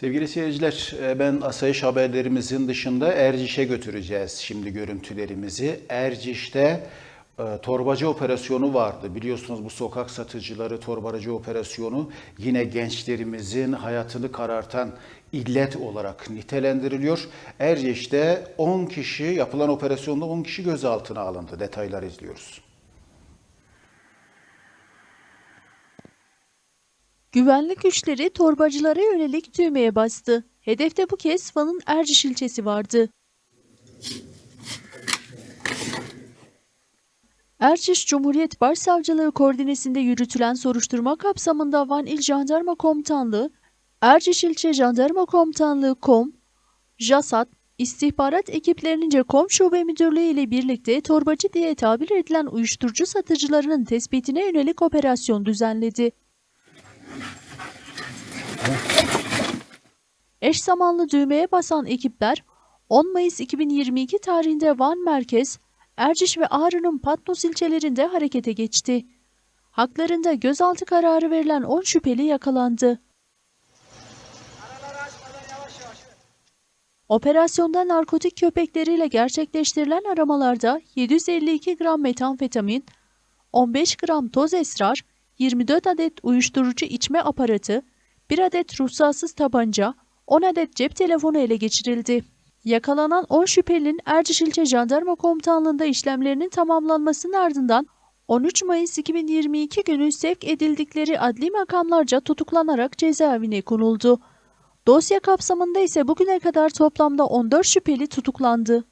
Sevgili seyirciler, e, ben asayiş haberlerimizin dışında Erciş'e götüreceğiz şimdi görüntülerimizi. Erciş'te e, torbacı operasyonu vardı. Biliyorsunuz bu sokak satıcıları torbacı operasyonu yine gençlerimizin hayatını karartan illet olarak nitelendiriliyor. Erciş'te 10 kişi, yapılan operasyonda 10 kişi gözaltına alındı. Detaylar izliyoruz. Güvenlik güçleri torbacılara yönelik düğmeye bastı. Hedefte bu kez Van'ın Erciş ilçesi vardı. Erciş Cumhuriyet Başsavcılığı koordinesinde yürütülen soruşturma kapsamında Van İl Jandarma Komutanlığı, Erciş İlçe Jandarma Komutanlığı KOM, JASAT, istihbarat ekiplerince KOM Şube Müdürlüğü ile birlikte torbacı diye tabir edilen uyuşturucu satıcılarının tespitine yönelik operasyon düzenledi. Eş zamanlı düğmeye basan ekipler 10 Mayıs 2022 tarihinde Van Merkez, Erciş ve Ağrı'nın Patnos ilçelerinde harekete geçti. Haklarında gözaltı kararı verilen 10 şüpheli yakalandı. Operasyonda narkotik köpekleriyle gerçekleştirilen aramalarda 752 gram metamfetamin, 15 gram toz esrar, 24 adet uyuşturucu içme aparatı, 1 adet ruhsatsız tabanca, 10 adet cep telefonu ele geçirildi. Yakalanan 10 şüphelinin Erciş İlçe Jandarma Komutanlığı'nda işlemlerinin tamamlanmasının ardından 13 Mayıs 2022 günü sevk edildikleri adli makamlarca tutuklanarak cezaevine konuldu. Dosya kapsamında ise bugüne kadar toplamda 14 şüpheli tutuklandı.